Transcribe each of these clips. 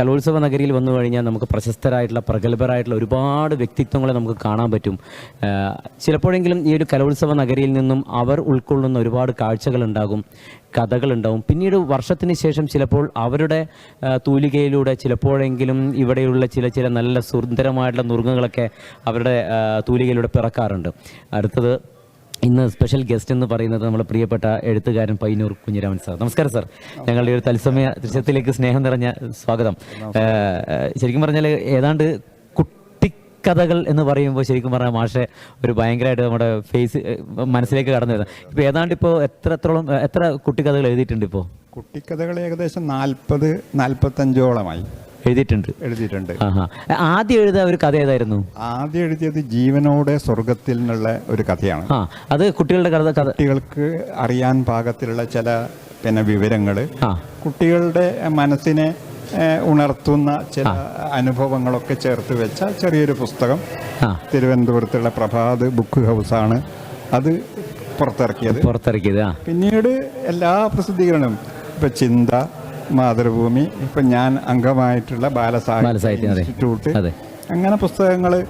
കലോത്സവ നഗരിയിൽ വന്നു കഴിഞ്ഞാൽ നമുക്ക് പ്രശസ്തരായിട്ടുള്ള പ്രഗത്ഭരായിട്ടുള്ള ഒരുപാട് വ്യക്തിത്വങ്ങളെ നമുക്ക് കാണാൻ പറ്റും. ചിലപ്പോഴെങ്കിലും ഈ ഒരു കലോത്സവ നഗരിയിൽ നിന്നും അവർ ഉൾക്കൊള്ളുന്ന ഒരുപാട് കാഴ്ചകൾ കാഴ്ചകളുണ്ടാകും കഥകളുണ്ടാവും. പിന്നീട് വർഷത്തിന് ശേഷം ചിലപ്പോൾ അവരുടെ തൂലികയിലൂടെ ചിലപ്പോഴെങ്കിലും ഇവിടെയുള്ള ചില ചില നല്ല സുന്ദരമായിട്ടുള്ള നുറുങ്ങുകളൊക്കെ അവരുടെ തൂലികയിലൂടെ പിറക്കാറുണ്ട്. അടുത്തത് ഇന്ന് സ്പെഷ്യൽ ഗസ്റ്റ് എന്ന് പറയുന്നത് നമ്മുടെ പ്രിയപ്പെട്ട എഴുത്തുകാരൻ പയ്യന്നൂർ കുഞ്ഞിരാമൻ സാർ. നമസ്കാരം സാർ. ഞങ്ങളുടെ ഒരു തത്സമയ ദൃശ്യത്തിലേക്ക് സ്നേഹം നിറഞ്ഞ സ്വാഗതം. ശരിക്കും പറഞ്ഞാൽ ഏതാണ്ട് കുട്ടിക്കഥകൾ എന്ന് പറയുമ്പോൾ ശരിക്കും പറഞ്ഞാൽ മാഷെ ഒരു ഭയങ്കരമായിട്ട് നമ്മുടെ ഫേസ് മനസ്സിലേക്ക് കടന്നു വരുന്നത്. ഇപ്പോൾ ഏതാണ്ട് ഇപ്പോൾ എത്രത്തോളം എത്ര കുട്ടിക്കഥകൾ എഴുതിയിട്ടുണ്ട് ഇപ്പോൾ കുട്ടിക്കഥകൾ ഏകദേശം നാൽപ്പത് നാൽപ്പത്തഞ്ചോളമായി എഴുതിയിട്ടുണ്ട്. എഴുതിയിട്ടുണ്ട്. ആദ്യം എഴുതിയ ഒരു കഥ ഏതായിരുന്നു? ആദ്യം എഴുതിയത് ജീവനോടെ സ്വർഗത്തിൽ നിന്നുള്ള ഒരു കഥയാണ്. ആ അത് കുട്ടികളുടെ കഥ കുട്ടികൾക്ക് അറിയാൻ പാകത്തിലുള്ള ചില പിന്നെ വിവരങ്ങൾ കുട്ടികളുടെ മനസ്സിനെ ഉണർത്തുന്ന ചില അനുഭവങ്ങളൊക്കെ ചേർത്ത് വെച്ച ചെറിയൊരു പുസ്തകം. തിരുവനന്തപുരത്തുള്ള പ്രഭാത് ബുക്ക് ഹൗസാണ് അത് പുറത്തിറക്കിയത്. പുറത്തിറക്കിയത് പിന്നീട് എല്ലാ പ്രസിദ്ധീകരണവും ഇപ്പൊ ചിന്ത മാതൃഭൂമി. ഇപ്പം ഞാൻ അംഗമായിട്ടുള്ള ബാലസാഹിത്യ. ഇൻസ്റ്റിറ്റ്യൂട്ട്. അങ്ങനെ പുസ്തകങ്ങൾ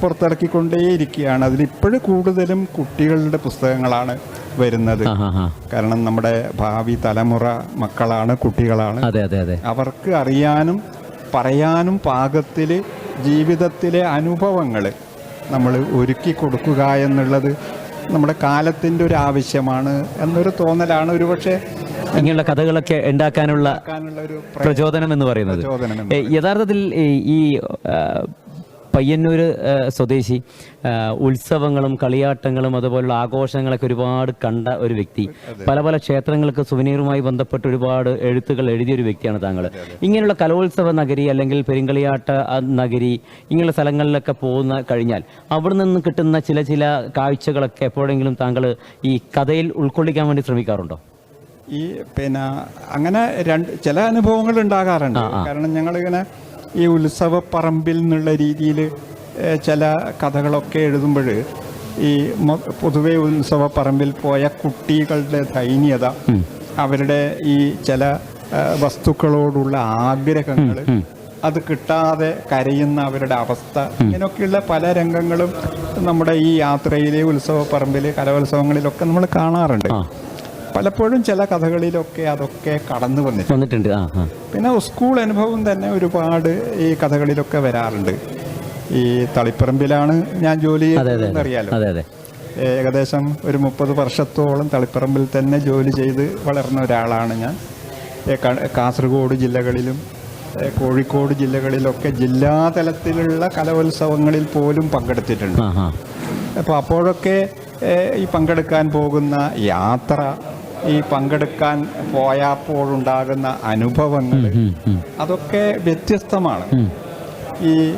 പുറത്തിറക്കിക്കൊണ്ടേയിരിക്കുകയാണ്. അതിലിപ്പോഴും കൂടുതലും കുട്ടികളുടെ പുസ്തകങ്ങളാണ് വരുന്നത്. കാരണം നമ്മുടെ ഭാവി തലമുറ മക്കളാണ് കുട്ടികളാണ്. അവർക്ക് അറിയാനും പറയാനും പാകത്തിൽ ജീവിതത്തിലെ അനുഭവങ്ങൾ നമ്മൾ ഒരുക്കി കൊടുക്കുക എന്നുള്ളത് നമ്മുടെ കാലത്തിന്റെ ഒരു ആവശ്യമാണ് എന്നൊരു തോന്നലാണ് ഒരുപക്ഷെ ഇങ്ങനെയുള്ള കഥകളൊക്കെ ഉണ്ടാക്കാനുള്ള പ്രചോദനം എന്ന് പറയുന്നത്. യഥാർത്ഥത്തിൽ ഈ പയ്യന്നൂർ സ്വദേശി ഉത്സവങ്ങളും കളിയാട്ടങ്ങളും അതുപോലുള്ള ആഘോഷങ്ങളൊക്കെ ഒരുപാട് കണ്ട ഒരു വ്യക്തി. പല പല ക്ഷേത്രങ്ങൾക്ക് സുവനീറുമായി ബന്ധപ്പെട്ട് ഒരുപാട് എഴുത്തുകൾ എഴുതിയ ഒരു വ്യക്തിയാണ് താങ്കൾ ഇങ്ങനെയുള്ള കലോത്സവ നഗരി അല്ലെങ്കിൽ പെരുങ്കളിയാട്ട നഗരി ഇങ്ങനെയുള്ള സ്ഥലങ്ങളിലൊക്കെ പോകുന്ന കഴിഞ്ഞാൽ അവിടെ നിന്ന് കിട്ടുന്ന ചില ചില കാഴ്ചകളൊക്കെ എപ്പോഴെങ്കിലും താങ്കൾ ഈ കഥയിൽ ഉൾക്കൊള്ളിക്കാൻ വേണ്ടി ശ്രമിക്കാറുണ്ടോ? ഈ പിന്നെ അങ്ങനെ രണ്ട് ചില അനുഭവങ്ങൾ ഉണ്ടാകാറുണ്ട്. കാരണം ഞങ്ങളിങ്ങനെ ഈ ഉത്സവ പറമ്പിൽ എന്നുള്ള രീതിയിൽ ചില കഥകളൊക്കെ എഴുതുമ്പോൾ ഈ പൊതുവെ ഉത്സവ പറമ്പിൽ പോയ കുട്ടികളുടെ ദൈന്യത അവരുടെ ഈ ചില വസ്തുക്കളോടുള്ള ആഗ്രഹങ്ങൾ അത് കിട്ടാതെ കരയുന്ന അവരുടെ അവസ്ഥ ഇങ്ങനെയൊക്കെയുള്ള പല രംഗങ്ങളും നമ്മുടെ ഈ യാത്രയിലെ ഉത്സവ പറമ്പിൽ കലോത്സവങ്ങളിലൊക്കെ നമ്മൾ കാണാറുണ്ട്. പലപ്പോഴും ചില കഥകളിലൊക്കെ അതൊക്കെ കടന്നു വന്നിട്ടുണ്ട്. വന്നിട്ടുണ്ട്. ആ ആ. പിന്നെ സ്കൂൾ അനുഭവം തന്നെ ഒരുപാട് ഈ കഥകളിലൊക്കെ വരാറുണ്ട്. ഈ തളിപ്പറമ്പിലാണ് ഞാൻ ജോലി ചെയ്യുന്നതെന്ന് അറിയാലോ അതെ. അതെ ഏകദേശം ഒരു മുപ്പത് വർഷത്തോളം തളിപ്പറമ്പിൽ തന്നെ ജോലി ചെയ്ത് വളർന്ന ഒരാളാണ് ഞാൻ. ഏ, ക- കാസർഗോഡ് ജില്ലകളിലും ഏ, കോഴിക്കോട് ജില്ലകളിലൊക്കെ ജില്ലാതലത്തിലുള്ള കലോത്സവങ്ങളിൽ പോലും പങ്കെടുത്തിട്ടുണ്ട്. ആ ആ. അപ്പോൾ അപ്പോഴൊക്കെ ഈ പങ്കെടുക്കാൻ പോകുന്ന യാത്ര ഈ പങ്കെടുക്കാൻ പോയപ്പോഴുണ്ടാകുന്ന അനുഭവങ്ങൾ. അതൊക്കെ വ്യത്യസ്തമാണ്. ഈ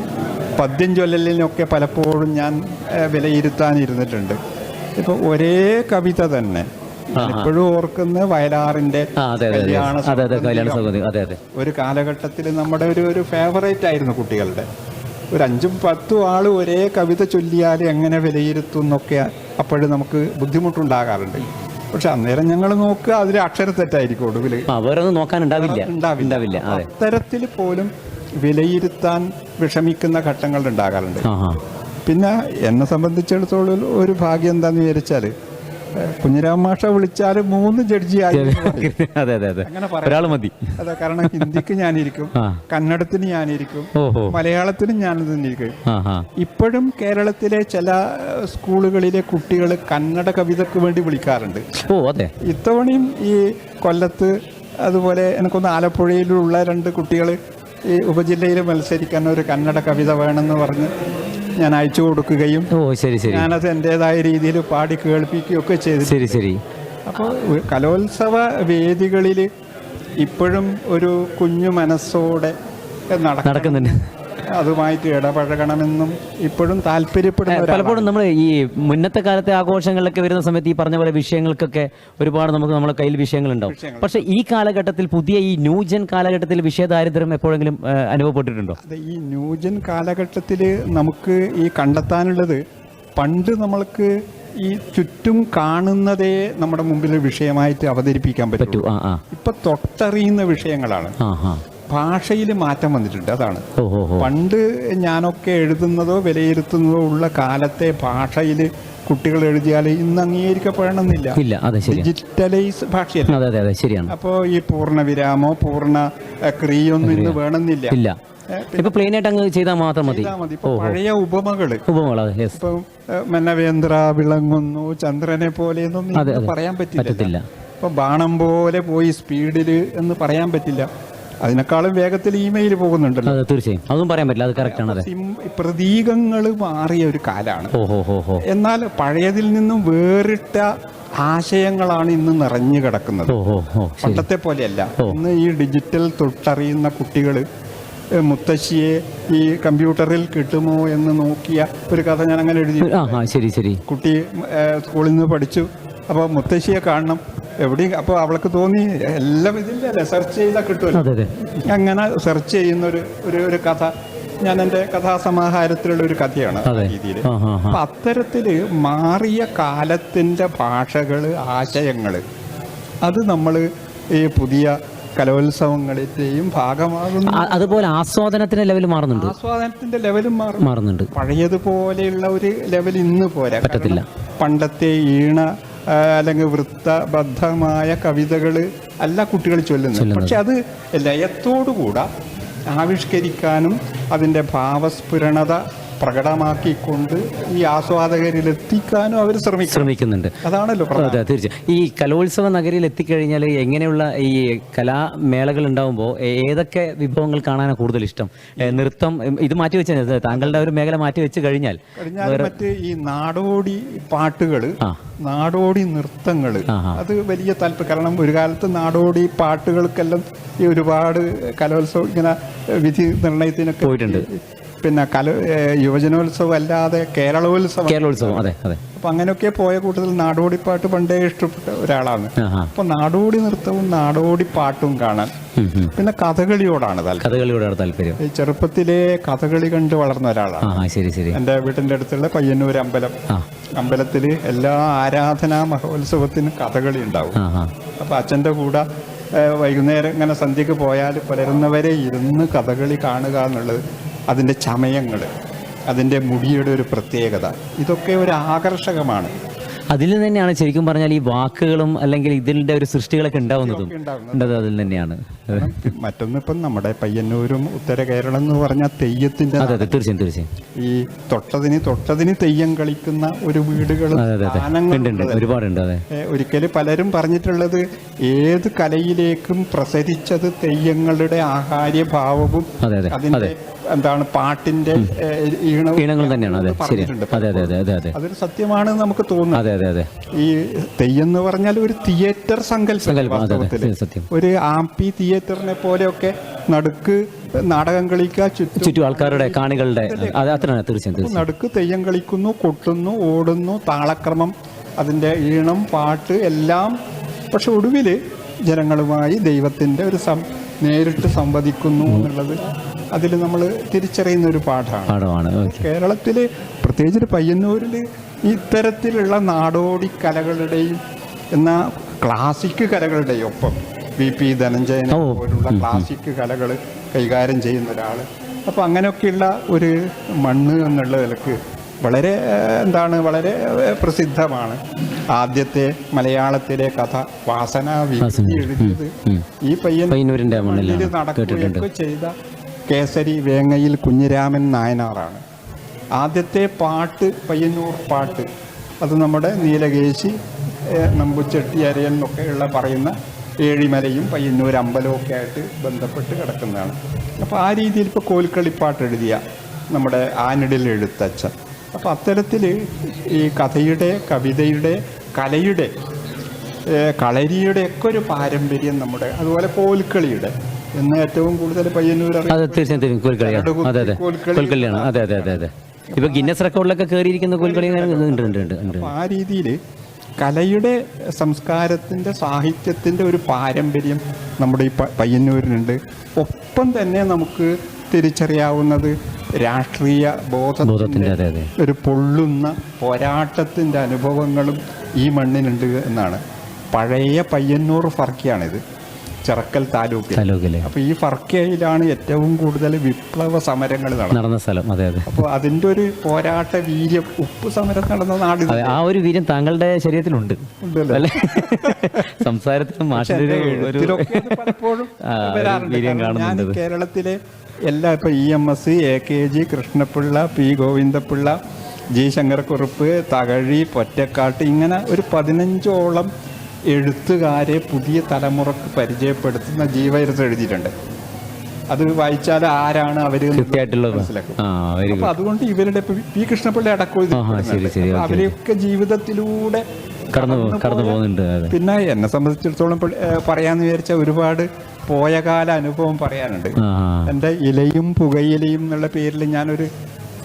പദ്യം ചൊല്ലലിനൊക്കെ പലപ്പോഴും ഞാൻ വിലയിരുത്താനിരുന്നിട്ടുണ്ട്. ഇപ്പൊ ഒരേ കവിത തന്നെ എപ്പോഴും ഇപ്പോഴും ഓർക്കുന്ന വയലാറിന്റെ കല്യാണ ഒരു കാലഘട്ടത്തിൽ നമ്മുടെ ഒരു ഒരു ഫേവറേറ്റ് ആയിരുന്നു കുട്ടികളുടെ. ഒരു അഞ്ചും പത്തും ആൾ ഒരേ കവിത ചൊല്ലിയാൽ എങ്ങനെ വിലയിരുത്തും എന്നൊക്കെ അപ്പോഴും നമുക്ക് ബുദ്ധിമുട്ടുണ്ടാകാറുണ്ട്. പക്ഷെ അന്നേരം ഞങ്ങൾ നോക്കുക അതിൽ അക്ഷര തെറ്റായിരിക്കും ഒടുവിൽ ഉണ്ടാവില്ല. അത്തരത്തിൽ പോലും വിലയിരുത്താൻ വിഷമിക്കുന്ന ഘട്ടങ്ങൾ ഉണ്ടാകാറുണ്ട് പിന്നെ എന്നെ സംബന്ധിച്ചിടത്തോളം ഒരു ഭാഗ്യം എന്താന്ന് വിചാരിച്ചാൽ കുഞ്ഞിരാം മാഷ വിളിച്ചാൽ മൂന്ന് ജഡ്ജി ആയി അതെ അതെ അതെ. അങ്ങനെ ഒരാൾ മതി. അതെ കാരണം ഹിന്ദിക്ക് ഞാനിരിക്കും. കന്നഡത്തിന് ഞാനിരിക്കും. മലയാളത്തിന് ഞാൻ തന്നിരിക്കും ഇപ്പോഴും കേരളത്തിലെ ചില സ്കൂളുകളിലെ കുട്ടികൾ കന്നഡ കവിതയ്ക്ക് വേണ്ടി വിളിക്കാറുണ്ട്. ഓ അതെ. ഇത്തവണയും ഈ കൊല്ലത്ത് അതുപോലെ എനിക്കൊന്ന് ആലപ്പുഴയിലുള്ള രണ്ട് കുട്ടികൾ ഈ ഉപജില്ലയിൽ മത്സരിക്കാൻ ഒരു കന്നഡ കവിത വേണമെന്ന് പറഞ്ഞ് ഞാൻ അയച്ചു കൊടുക്കുകയും ഓ ശരി ശരി. ഞാനത് എന്റെതായ രീതിയിൽ പാടി കേൾപ്പിക്കുകയും ഒക്കെ ചെയ്തു ശരി ശരി. അപ്പോൾ കലോത്സവ വേദികളിൽ ഇപ്പോഴും ഒരു കുഞ്ഞു മനസ്സോടെ നടക്കുന്നുണ്ട്. അതുമായിട്ട് ഇടപഴകണമെന്നും ഇപ്പോഴും താല്പര്യപ്പെടുന്ന. പലപ്പോഴും നമ്മൾ ഈ മുന്നത്തെ കാലത്തെ ആഘോഷങ്ങളിലൊക്കെ വരുന്ന സമയത്ത് ഈ പറഞ്ഞ പോലെ വിഷയങ്ങൾക്കൊക്കെ ഒരുപാട് നമുക്ക് നമ്മുടെ കയ്യിൽ വിഷയങ്ങളുണ്ടാവും. പക്ഷേ ഈ കാലഘട്ടത്തിൽ പുതിയ ഈ ന്യൂജൻ കാലഘട്ടത്തിൽ വിഷയദാരിദ്ര്യം എപ്പോഴെങ്കിലും അനുഭവപ്പെട്ടിട്ടുണ്ടോ? ഈ ന്യൂജൻ കാലഘട്ടത്തിൽ നമുക്ക് ഈ കണ്ടെത്താനുള്ളത് പണ്ട് നമ്മൾക്ക് ഈ ചുറ്റും കാണുന്നതേ നമ്മുടെ മുമ്പിൽ വിഷയമായിട്ട് അവതരിപ്പിക്കാൻ പറ്റും ഇപ്പൊ തൊട്ടറിയുന്ന വിഷയങ്ങളാണ്. ഭാഷയിൽ മാറ്റം വന്നിട്ടുണ്ട് അതാണ്. പണ്ട് ഞാനൊക്കെ എഴുതുന്നതോ വിലയിരുത്തുന്നതോ ഉള്ള കാലത്തെ ഭാഷയിൽ കുട്ടികൾ എഴുതിയാൽ ഇന്ന് അംഗീകരിക്കപ്പെടണമെന്നില്ല. ഡിജിറ്റലൈസ് ഭാഷയല്ല? ശരിയാണ്. അപ്പോൾ ഈ പൂർണ വിരാമോ പൂർണ ക്രിയൊന്നും ഇന്ന് വേണമെന്നില്ല. ഇപ്പൊ പ്ലെയിൻ ആയിട്ട് അങ്ങ് ചെയ്താൽ മാത്രം മതി. പഴയ ഉപമകൾ. ഉപമകള ഇപ്പൊ മനവേന്ദ്ര വിളങ്ങുന്നു ചന്ദ്രനെ പോലെ എന്നൊന്നും. പറയാൻ പറ്റില്ല. ഇപ്പൊ ബാണം പോലെ പോയി സ്പീഡിൽ എന്ന് പറയാൻ പറ്റില്ല. അതിനേക്കാളും വേഗത്തിൽ ഇമെയിൽ പോകുന്നുണ്ടല്ലോ. അതെ തീർച്ചയായും. അതും പറയാൻ പറ്റില്ല. അത് കറക്റ്റ് ആണ് അതെ പ്രതീകങ്ങൾ മാറിയ ഒരു കാലാണ്. ഹോ ഹോ എന്നാൽ പഴയതിൽ നിന്നും വേറിട്ട ആശയങ്ങളാണ് ഇന്ന് നിറഞ്ഞു കിടക്കുന്നത്. പണ്ടത്തെ പോലെയല്ല. ഇന്ന് ഈ ഡിജിറ്റൽ തൊട്ടറിയുന്ന കുട്ടികൾ മുത്തശ്ശിയെ ഈ കമ്പ്യൂട്ടറിൽ കിട്ടുമോ എന്ന് നോക്കിയ ഒരു കഥ ഞാൻ അങ്ങനെ എഴുതി ശരി ശരി. കുട്ടി സ്കൂളിൽ നിന്ന് പഠിച്ചു. അപ്പോൾ മുത്തശ്ശിയെ കാണണം. എവിടെയും അപ്പോൾ അവൾക്ക് തോന്നി എല്ലാം ഇതില്ലല്ലേ സെർച്ച് ചെയ്താൽ കിട്ടുമല്ലോ. അങ്ങനെ സെർച്ച് ചെയ്യുന്ന ഒരു ഒരു ഒരു കഥ. ഞാൻ എന്റെ കഥാസമാഹാരത്തിലുള്ള ഒരു കഥയാണ് രീതിയിൽ അപ്പം അത്തരത്തിൽ മാറിയ കാലത്തിന്റെ ഭാഷകൾ ആശയങ്ങൾ അത് നമ്മൾ ഈ പുതിയ കലോത്സവങ്ങളിലെയും ഭാഗമാകുന്നു. അതുപോലെ ആസ്വാദനത്തിന്റെ ലെവൽ മാറുന്നുണ്ട്. ആസ്വാദനത്തിന്റെ ലെവലും മാറും മാറുന്നുണ്ട്. പഴയതുപോലെയുള്ള ഒരു ലെവൽ ഇന്ന് പോരാ. പറ്റത്തില്ല. പണ്ടത്തെ ഈണ അല്ലെങ്കിൽ വൃത്തബദ്ധമായ കവിതകൾ അല്ല കുട്ടികൾ ചൊല്ലുന്നത്. പക്ഷെ അത് ലയത്തോടുകൂടെ. ആവിഷ്കരിക്കാനും അതിന്റെ ഭാവസ്ഫുരണത പ്രകടമാക്കിക്കൊണ്ട് ഈ ആസ്വാദകരിൽ എത്തിക്കാനും അവർ ശ്രമിക്കുന്നുണ്ട്. അതാണല്ലോ അതെ തീർച്ചയായും. ഈ കലോത്സവ നഗരിയിൽ എത്തിക്കഴിഞ്ഞാൽ എങ്ങനെയുള്ള ഈ കലാമേളകൾ ഉണ്ടാകുമ്പോൾ ഏതൊക്കെ വിഭവങ്ങൾ കാണാനാണ് കൂടുതൽ ഇഷ്ടം? നൃത്തം ഇത് മാറ്റി വെച്ച താങ്കളുടെ ഒരു മേഖല മാറ്റി വെച്ച് കഴിഞ്ഞാൽ കഴിഞ്ഞാൽ മറ്റ് ഈ നാടോടി പാട്ടുകൾ നാടോടി നൃത്തങ്ങൾ അത് വലിയ താല്പര്യം കാരണം ഒരു കാലത്ത് നാടോടി പാട്ടുകൾക്കെല്ലാം ഈ ഒരുപാട് കലോത്സവം ഇങ്ങനെ വിധി നിർണയത്തിനൊക്കെ പോയിട്ടുണ്ട്. പിന്നെ കല യുവജനോത്സവം അല്ലാതെ കേരളോത്സവം. കേരളോത്സവം അതെ അതെ. അപ്പൊ അങ്ങനെയൊക്കെ പോയ കൂട്ടത്തിൽ നാടോടി പാട്ട് പണ്ടേ ഇഷ്ടപ്പെട്ട ഒരാളാണ്. അപ്പൊ നാടോടി നൃത്തവും നാടോടി പാട്ടും കാണാൻ. പിന്നെ കഥകളിയോടാണ് കഥകളിയോടാണ് താല്പര്യം. ഈ ചെറുപ്പത്തിലെ കഥകളി കണ്ട് വളർന്ന ഒരാളാണ്. വീട്ടിന്റെ ശരി ശരി. എന്റെ വീട്ടിന്റെ അടുത്തുള്ള പയ്യന്നൂർ അമ്പലം. അമ്പലത്തിൽ അമ്പലത്തിൽ എല്ലാ ആരാധനാ മഹോത്സവത്തിനും കഥകളി ഉണ്ടാവും. അപ്പൊ അച്ഛന്റെ കൂടെ വൈകുന്നേരം ഇങ്ങനെ സന്ധ്യക്ക് പോയാൽ പുലരുന്നവരെ ഇരുന്ന് കഥകളി കാണുക എന്നുള്ളത് അതിന്റെ ചമയങ്ങൾ അതിന്റെ മുടിയുടെ ഒരു പ്രത്യേകത ഇതൊക്കെ ഒരു ആകർഷകമാണ്. അതിൽ തന്നെയാണ് ശരിക്കും പറഞ്ഞാൽ ഈ വാക്കുകളും അല്ലെങ്കിൽ ഇതിന്റെ ഒരു സൃഷ്ടികളൊക്കെ ഉണ്ടാവുന്നതും. ഉണ്ടത് അതിൽ തന്നെയാണ് മറ്റൊന്ന് മറ്റൊന്നിപ്പം നമ്മുടെ പയ്യന്നൂരും ഉത്തര കേരളം എന്ന് പറഞ്ഞാൽ തെയ്യത്തിന്റെ അതെ അതെ തീർച്ചയായും തീർച്ചയായും. ഈ തൊട്ടതിന് തൊട്ടതിന് തെയ്യം കളിക്കുന്ന ഒരു വീടുകളും ഒരുപാടുണ്ട് അതെ. ഒരിക്കൽ പലരും പറഞ്ഞിട്ടുള്ളത് ഏത് കലയിലേക്കും പ്രസരിച്ചത് തെയ്യങ്ങളുടെ ആഹാര്യഭാവവും അതെ അതെ അതിന്റെ എന്താണ് പാട്ടിന്റെ ഈണങ്ങൾ തന്നെയാണ്. അതെ. ശരി അതെ അതെ അതെ അതെ അതെ. അതൊരു സത്യമാണ് നമുക്ക് തോന്നുന്നത് അതെ അതെ അതെ. ഈ തെയ്യെന്ന് പറഞ്ഞാൽ ഒരു തിയേറ്റർ സങ്കല്പം. സത്യം. ഒരു ആംപി തിയേറ്ററിനെ പോലെയൊക്കെ നടുക്ക് നാടകം കളിക്കുക ചുറ്റും ചുറ്റും ആൾക്കാരുടെ കാണികളുടെ തീർച്ചയായും നടുക്ക് തെയ്യം കളിക്കുന്നു കൊട്ടുന്നു ഓടുന്നു താളക്രമം അതിന്റെ ഈണം പാട്ട് എല്ലാം. പക്ഷെ ഒടുവിൽ ജനങ്ങളുമായി ദൈവത്തിന്റെ ഒരു നേരിട്ട് സംവദിക്കുന്നു എന്നുള്ളത് അതിൽ നമ്മൾ തിരിച്ചറിയുന്ന ഒരു പാഠമാണ് പാഠമാണ് കേരളത്തിൽ പ്രത്യേകിച്ച് പയ്യന്നൂരിൽ ഇത്തരത്തിലുള്ള നാടോടി കലകളുടെയും എന്നാ ക്ലാസിക് കലകളുടെയും ഒപ്പം വി പി ധനഞ്ജയൻ പോലുള്ള ക്ലാസിക് കലകൾ കൈകാര്യം ചെയ്യുന്ന ഒരാൾ അപ്പോൾ അങ്ങനെയൊക്കെയുള്ള ഒരു മണ്ണ് എന്നുള്ള നിലയ്ക്ക് വളരെ എന്താണ് വളരെ പ്രസിദ്ധമാണ്. ആദ്യത്തെ മലയാളത്തിലെ കഥ വാസന വിഭൂതി എഴുതിയത് ഈ പയ്യൻ നടക്കുകയൊക്കെ ചെയ്ത കേസരി വേങ്ങയിൽ കുഞ്ഞിരാമൻ നായനാറാണ്. ആദ്യത്തെ പാട്ട് പയ്യന്നൂർ പാട്ട് അത് നമ്മുടെ നീലകേശി നമ്പുച്ചെട്ടി അരയൻ എന്നൊക്കെയുള്ള പറയുന്ന ഏഴിമലയും പയ്യന്നൂർ അമ്പലവും ഒക്കെ ആയിട്ട് ബന്ധപ്പെട്ട് കിടക്കുന്നതാണ്. അപ്പോൾ ആ രീതിയിൽ ഇപ്പോൾ കോൽക്കളിപ്പാട്ട് എഴുതിയ നമ്മുടെ ആനിടിൽ എഴുത്തച്ഛൻ. അപ്പോൾ അത്തരത്തിൽ ഈ കഥയുടെ കവിതയുടെ കലയുടെ കളരിയുടെ ഒക്കെ ഒരു പാരമ്പര്യം നമ്മുടെ അതുപോലെ കോൽക്കളിയുടെ എന്ന് ഏറ്റവും കൂടുതൽ പയ്യന്നൂർ അതെ തീർച്ചയായും തീർച്ചയായും. കോൽക്കളി. അതെ അതെ. കോൽക്കളിയാണ്. അതെ അതെ അതെ അതെ. ഇപ്പൊ ഗിന്നസ് റെക്കോർഡിലൊക്കെ കയറിയിരിക്കുന്ന കോൽക്കളി ഉണ്ട് ഉണ്ട് ഉണ്ട് ഉണ്ട് ഉണ്ട് അപ്പോൾ ആ രീതിയിൽ കലയുടെ സംസ്കാരത്തിന്റെ സാഹിത്യത്തിന്റെ ഒരു പാരമ്പര്യം നമ്മുടെ ഈ പയ്യന്നൂരിനുണ്ട്. ഒപ്പം തന്നെ നമുക്ക് തിരിച്ചറിയാവുന്നത് രാഷ്ട്രീയ ബോധത്തിന്റെ ബോധത്തിന്റെ ഒരു പൊള്ളുന്ന പോരാട്ടത്തിന്റെ അനുഭവങ്ങളും ഈ മണ്ണിനുണ്ട് എന്നാണ്. പഴയ പയ്യന്നൂർ ഫർക്കിയാണിത്. ചിറക്കൽ താലൂക്കിൽ. താലൂക്കിലെ. അപ്പോൾ ഈ ഫർക്കയിലാണ് ഏറ്റവും കൂടുതൽ വിപ്ലവ സമരങ്ങൾ നടന്ന സ്ഥലം. അതെ അതെ. അപ്പോൾ അതിന്റെ ഒരു പോരാട്ട വീര്യം ഉപ്പ് സമരം നടന്ന നാട് ആ ഒരു വീര്യം താങ്കളുടെ ശരീരത്തിലുണ്ട്. സംസാരത്തിലും പലപ്പോഴും ഞാൻ കേരളത്തിലെ എല്ലാ ഇപ്പൊ E M S A K G Krishnapillai P Govindapillai G Sankarakurup Thakazhi Pottekkatt ഇങ്ങനെ ഒരു പതിനഞ്ചോളം എഴുത്തുകാരെ പുതിയ തലമുറയ്ക്ക് പരിചയപ്പെടുത്തുന്ന ജീവചരിത്രം എഴുതിയിട്ടുണ്ട്. അത് വായിച്ചാൽ ആരാണ് അവർ മനസ്സിലാക്കും. അപ്പൊ അതുകൊണ്ട് ഇവരുടെ പി കൃഷ്ണപിള്ള അടക്കം അവരെയൊക്കെ ജീവിതത്തിലൂടെ കടന്നു പോ- കടന്നു പോകുന്നുണ്ട് അതെ. പിന്നെ എന്നെ സംബന്ധിച്ചിടത്തോളം പറയാന്ന് വിചാരിച്ച ഒരുപാട് പോയ കാല അനുഭവം പറയാനുണ്ട്. എന്റെ എന്റെ ഇലയും പുകയിലയും എന്നുള്ള പേരിൽ ഞാനൊരു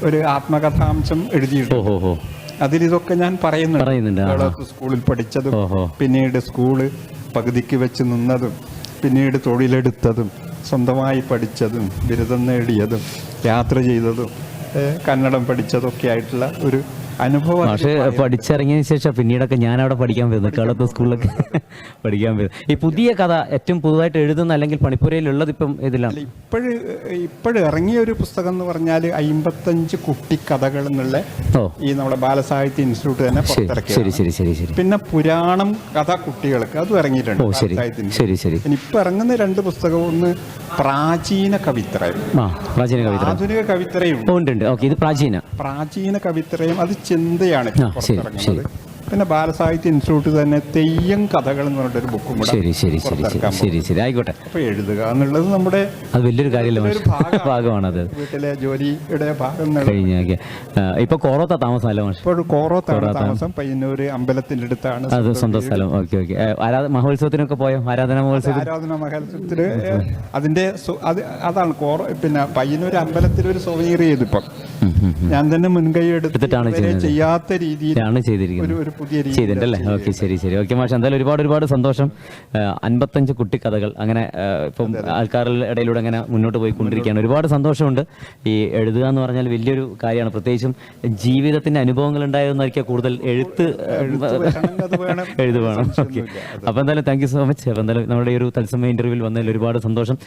ഒരു ആത്മകഥാംശം എഴുതിയിട്ടുണ്ട്. അതിലിതൊക്കെ ഞാൻ പറയുന്നുണ്ട്. സ്കൂളിൽ പഠിച്ചതും പിന്നീട് സ്കൂൾ പകുതിക്ക് വെച്ച് നിന്നതും പിന്നീട് തൊഴിലെടുത്തതും സ്വന്തമായി പഠിച്ചതും ബിരുദം നേടിയതും യാത്ര ചെയ്തതും കന്നഡം പഠിച്ചതൊക്കെ ആയിട്ടുള്ള ഒരു അനുഭവം പക്ഷേ പഠിച്ചിറങ്ങിയതിന് ശേഷം പിന്നീടൊക്കെ ഞാൻ അവിടെ പഠിക്കാൻ വരുന്നു കേരളത്തെ സ്കൂളിലൊക്കെ പഠിക്കാൻ വരുന്നു ഈ പുതിയ കഥ ഏറ്റവും പുതുതായിട്ട് എഴുതുന്ന അല്ലെങ്കിൽ പണിപ്പുരയിലുള്ളത് ഇപ്പം ഇതിലാണ്. ഇപ്പോഴ് ഇപ്പോഴ് ഇറങ്ങിയ ഒരു പുസ്തകം എന്ന് പറഞ്ഞാൽ അമ്പത്തഞ്ച് കുട്ടിക്കഥകൾ എന്നുള്ള ഈ നമ്മുടെ ബാലസാഹിത്യ ഇൻസ്റ്റിറ്റ്യൂട്ട് തന്നെ ശരി ശരി ശരി ശരി ശരി. പിന്നെ പുരാണം കഥ കുട്ടികൾക്ക് അതും ഇറങ്ങിയിട്ടുണ്ട് ശരി. ശരി ഇപ്പൊ ഇറങ്ങുന്ന രണ്ട് പുസ്തകവും ഒന്ന് പ്രാചീന കവിത്രയും. പ്രാചീന കവിത്ര ആധുനിക കവിത്രയും ഉണ്ട്. ഇത് പ്രാചീന. പ്രാചീന കവിത്രയും അത് ചിന്തയാണ് പുറത്തിറങ്ങുന്നത്. പിന്നെ ബാലസാഹിത്യ ഇൻസ്റ്റിറ്റ്യൂട്ട് തന്നെ തെയ്യം കഥകൾ എന്ന് പറഞ്ഞിട്ടൊരു ബുക്കും ശരി ശരി ശരി ശരി ശരി ആയിക്കോട്ടെ. അപ്പൊ എഴുതുക എന്നുള്ളത് നമ്മുടെ അത് വലിയൊരു കാര്യമല്ല ഭാഗമാണ്. അത് വീട്ടിലെ ജോലിയുടെ ഭാഗം കഴിഞ്ഞ ഇപ്പൊ കോറോത്ത താമസം അല്ല ഇപ്പോൾ കോറോത്താണ് താമസം. പയ്യന്നൂര് അമ്പലത്തിന്റെ അടുത്താണ് അത് സ്വന്തം സ്ഥലം. Okay okay. ആരാധ മഹോത്സവത്തിനൊക്കെ പോയോ? ആരാധന മഹോത്സവത്തിന് ആരാധന മഹോത്സവത്തിൽ അതിന്റെ അതാണ് കോറ പിന്നെ പയ്യന്നൂർ അമ്പലത്തിൽ ഒരു സോവനീർ ചെയ്തിപ്പം. ഞാൻ തന്നെ മുൻകൈ എടുത്ത് എടുത്തിട്ടാണ് ചെയ്യാത്ത രീതിയിലാണ് ചെയ്തിരിക്കുന്നത്. ഒരു പുതിയ ചെയ്തിട്ടുണ്ടല്ലേ ഓക്കെ ശരി ശരി. ഓക്കെ മാഷ് എന്തായാലും ഒരുപാട് ഒരുപാട് സന്തോഷം. അൻപത്തഞ്ച് കുട്ടിക്കഥകൾ അങ്ങനെ ഇപ്പം ആൾക്കാരുടെ ഇടയിലൂടെ അങ്ങനെ മുന്നോട്ട് പോയിക്കൊണ്ടിരിക്കുകയാണ്. ഒരുപാട് സന്തോഷമുണ്ട്. ഈ എഴുതുക എന്ന് പറഞ്ഞാൽ വലിയൊരു കാര്യമാണ്. പ്രത്യേകിച്ചും ജീവിതത്തിന്റെ അനുഭവങ്ങൾ ഉണ്ടായതെന്നായിരിക്കും കൂടുതൽ എഴുത്ത്. എഴുതു വേണം. ഓക്കെ. അപ്പോൾ എന്തായാലും താങ്ക് യു സോ മച്ച് അപ്പൊ എന്തായാലും നമ്മുടെ ഈ ഒരു തത്സമയ ഇന്റർവ്യൂവിൽ വന്നതിൽ ഒരുപാട് സന്തോഷം.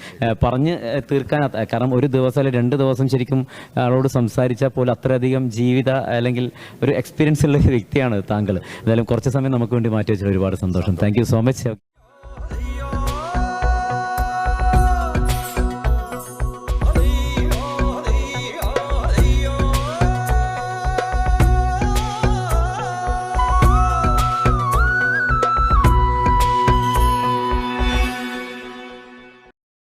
പറഞ്ഞ് തീർക്കാൻ കാരണം ഒരു ദിവസം അല്ലെങ്കിൽ രണ്ട് ദിവസം ശരിക്കും ആളോട് സംസാരിച്ചാൽ പോലും അത്രയധികം ജീവിത അല്ലെങ്കിൽ ഒരു എക്സ്പീരിയൻസ് ഉള്ള ഒരു വ്യക്തിയാണ് താങ്കൾ. എന്തായാലും കുറച്ച് സമയം നമുക്ക് വേണ്ടി മാറ്റി വെച്ചാൽ ഒരുപാട് സന്തോഷം. Thank so much